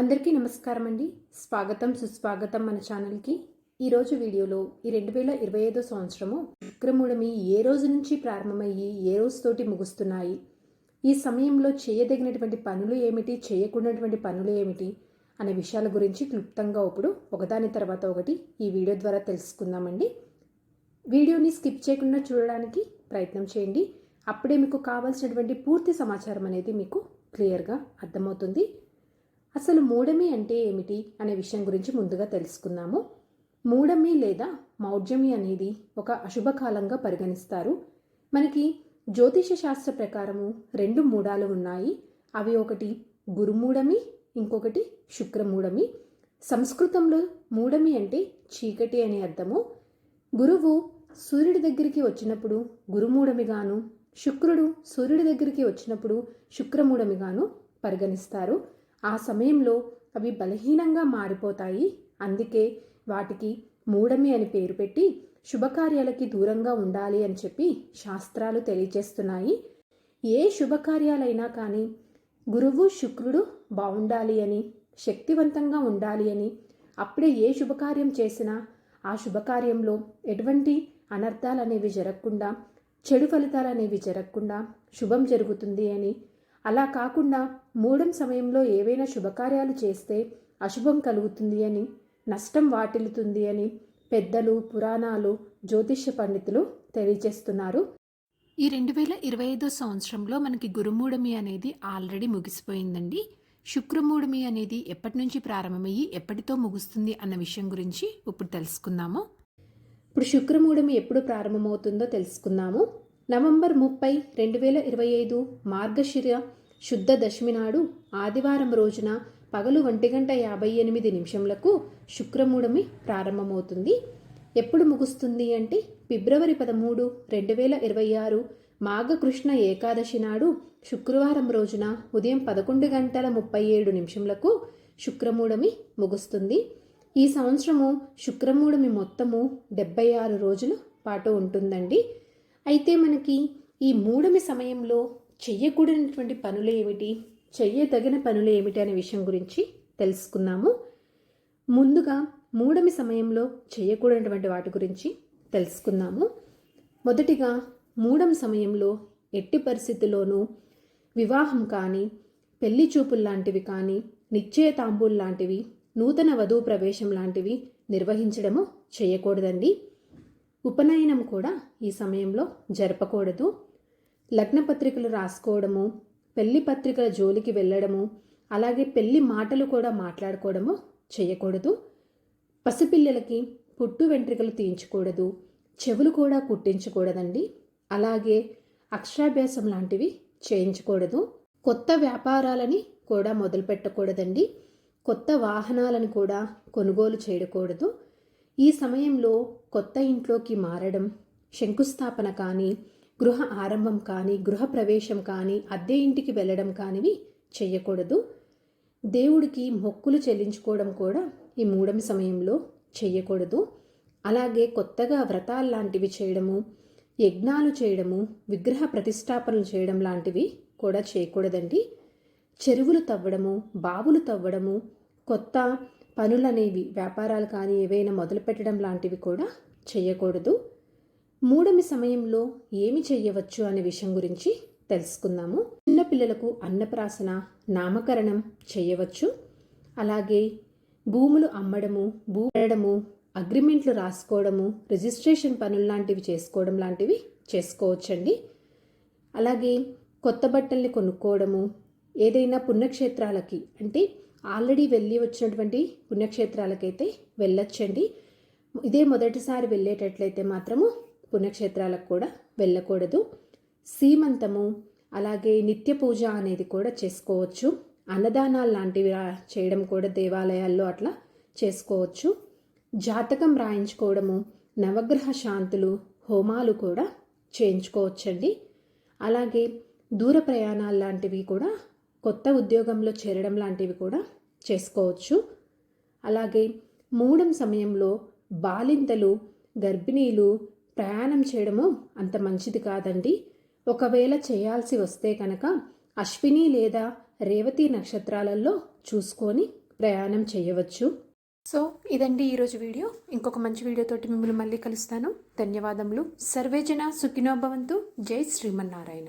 అందరికీ నమస్కారం అండి స్వాగతం సుస్వాగతం మన ఛానల్కి. ఈరోజు వీడియోలో ఈ రెండు వేల ఇరవై ఐదో సంవత్సరము విక్రముడమి ఏ రోజు నుంచి ప్రారంభమయ్యి ఏ రోజుతోటి ముగుస్తున్నాయి? ఈ సమయంలో చేయదగినటువంటి పనులు ఏమిటి? చేయకూడనటువంటి పనులు ఏమిటి? అనే విషయాల గురించి క్లుప్తంగా ఇప్పుడు ఒకదాని తర్వాత ఒకటి ఈ వీడియో ద్వారా తెలుసుకుందామండి. వీడియోని స్కిప్ చేయకుండా చూడడానికి ప్రయత్నం చేయండి. అప్పుడే మీకు కావాల్సినటువంటి పూర్తి సమాచారం అనేది మీకు క్లియర్గా అర్థమవుతుంది. అసలు మూఢమి అంటే ఏమిటి అనే విషయం గురించి ముందుగా తెలుసుకుందాము. మూఢమి లేదా మౌఢ్యమి అనేది ఒక అశుభకాలంగా పరిగణిస్తారు. మనకి జ్యోతిష శాస్త్ర ప్రకారము రెండు మూడాలు ఉన్నాయి. అవి ఒకటి గురుమూఢమి ఇంకొకటి శుక్రమూఢమి. సంస్కృతంలో మూఢమి అంటే చీకటి అనే అర్థము. గురువు సూర్యుడి దగ్గరికి వచ్చినప్పుడు గురుమూఢమిగాను శుక్రుడు సూర్యుడి దగ్గరికి వచ్చినప్పుడు శుక్రమూఢమిగాను పరిగణిస్తారు. ఆ సమయంలో అవి బలహీనంగా మారిపోతాయి. అందుకే వాటికి మూఢమి అని పేరు పెట్టి శుభకార్యాలకి దూరంగా ఉండాలి అని చెప్పి శాస్త్రాలు తెలియజేస్తున్నాయి. ఏ శుభకార్యాలైనా కానీ గురువు శుక్రుడు బాగుండాలి అని శక్తివంతంగా ఉండాలి అని అప్పుడే ఏ శుభకార్యం చేసినా ఆ శుభకార్యంలో ఎటువంటి అనర్థాలు అనేవి జరగకుండా చెడు ఫలితాలు అనేవి జరగకుండా శుభం జరుగుతుంది అని అలా కాకుండా మూడం సమయంలో ఏవైనా శుభకార్యాలు చేస్తే అశుభం కలుగుతుంది అని నష్టం వాటిల్లుతుంది అని పెద్దలు పురాణాలు జ్యోతిష్య పండితులు తెలియజేస్తున్నారు. ఈ రెండు వేల ఇరవై ఐదో సంవత్సరంలో మనకి గురుమూఢమి అనేది ఆల్రెడీ ముగిసిపోయిందండి. శుక్రమూఢమి అనేది ఎప్పటి నుంచి ప్రారంభమయ్యి ఎప్పటితో ముగుస్తుంది అన్న విషయం గురించి ఇప్పుడు తెలుసుకుందాము. ఇప్పుడు శుక్రమూఢమి ఎప్పుడు ప్రారంభమవుతుందో తెలుసుకుందాము. నవంబర్ ముప్పై రెండు వేల ఇరవై ఐదు మార్గశిర శుద్ధ దశమి నాడు ఆదివారం రోజున పగలు ఒంటి గంట యాభై ఎనిమిది నిమిషంలకు శుక్రమూఢమి ప్రారంభమవుతుంది. ఎప్పుడు ముగుస్తుంది అంటే ఫిబ్రవరి పదమూడు రెండు వేల ఇరవై ఆరు మాఘకృష్ణ ఏకాదశి నాడు శుక్రవారం రోజున ఉదయం పదకొండు గంటల ముప్పై ఏడు నిమిషంలకు శుక్రమూఢమి ముగుస్తుంది. ఈ సంవత్సరము శుక్రమూఢమి మొత్తము డెబ్బై ఆరు రోజుల పాటు ఉంటుందండి. అయితే మనకి ఈ మూడమి సమయంలో చెయ్యకూడనటువంటి పనులు ఏమిటి? చెయ్యదగిన పనులు ఏమిటి అనే విషయం గురించి తెలుసుకుందాము. ముందుగా మూడమి సమయంలో చేయకూడనటువంటి వాటి గురించి తెలుసుకుందాము. మొదటిగా మూడం సమయంలో ఎట్టి పరిస్థితుల్లోనూ వివాహం కానీ పెళ్ళి చూపులు లాంటివి కానీ నిశ్చయతాంబూలు లాంటివి నూతన వధువు ప్రవేశం లాంటివి నిర్వహించడము చేయకూడదండి ఉపనయనం కూడా ఈ సమయంలో జరపకూడదు. లగ్నపత్రికలు రాసుకోవడము పెళ్ళి పత్రికల జోలికి వెళ్ళడము అలాగే పెళ్ళి మాటలు కూడా మాట్లాడుకోవడము చేయకూడదు. పసిపిల్లలకి పుట్టు వెంట్రుకలు తీయించకూడదు. చెవులు కూడా కుట్టించకూడదండి. అలాగే అక్షరాభ్యాసం లాంటివి చేయించకూడదు. కొత్త వ్యాపారాలని కూడా మొదలు పెట్టకూడదండి కొత్త వాహనాలను కూడా కొనుగోలు చేయకూడదు. ఈ సమయంలో కొత్త ఇంట్లోకి మారడం శంకుస్థాపన కానీ గృహ ఆరంభం కానీ గృహ ప్రవేశం కానీ అద్దె ఇంటికి వెళ్ళడం కానివి చేయకూడదు. దేవుడికి మొక్కులు చెల్లించుకోవడం కూడా ఈ మూడమి సమయంలో చేయకూడదు. అలాగే కొత్తగా వ్రతాలు లాంటివి చేయడము యజ్ఞాలు చేయడము విగ్రహ ప్రతిష్టాపనలు చేయడం లాంటివి కూడా చేయకూడదండి. చెరువులు తవ్వడము బావులు తవ్వడము కొత్త పనులనేవి వ్యాపారాలు కానీ ఏవైనా మొదలు పెట్టడం లాంటివి కూడా చేయకూడదు. మూడమి సమయంలో ఏమి చేయవచ్చు అనే విషయం గురించి తెలుసుకుందాము. చిన్నపిల్లలకు అన్నప్రాసన నామకరణం చేయవచ్చు. అలాగే భూములు అమ్మడము భూ పెరడము అగ్రిమెంట్లు రాసుకోవడము రిజిస్ట్రేషన్ పనులు లాంటివి చేసుకోవడం లాంటివి చేసుకోవచ్చండి. అలాగే కొత్త బట్టల్ని కొనుక్కోవడము ఏదైనా పుణ్యక్షేత్రాలకి అంటే ఆల్రెడీ వెళ్ళి వచ్చినటువంటి పుణ్యక్షేత్రాలకైతే వెళ్ళొచ్చండి. ఇదే మొదటిసారి వెళ్ళేటట్లయితే మాత్రము పుణ్యక్షేత్రాలకు కూడా వెళ్ళకూడదు. సీమంతము అలాగే నిత్య పూజ అనేది కూడా చేసుకోవచ్చు. అన్నదానాలు లాంటివి చేయడం కూడా దేవాలయాల్లో అట్లా చేసుకోవచ్చు. జాతకం రాయించుకోవడము నవగ్రహ శాంతులు హోమాలు కూడా చేయించుకోవచ్చండి. అలాగే దూర ప్రయాణాలు లాంటివి కూడా కొత్త ఉద్యోగంలో చేరడం లాంటివి కూడా చేసుకోవచ్చు. అలాగే మూడం సమయంలో బాలింతలు గర్భిణీలు ప్రయాణం చేయడము అంత మంచిది కాదండి. ఒకవేళ చేయాల్సి వస్తే కనుక అశ్విని లేదా రేవతి నక్షత్రాలలో చూసుకొని ప్రయాణం చేయవచ్చు. సో ఇదండి ఈరోజు వీడియో. ఇంకొక మంచి వీడియోతోటి మిమ్మల్ని మళ్ళీ కలుస్తాను. ధన్యవాదములు. సర్వేజన సుఖినోభవంతు జై శ్రీమన్నారాయణ.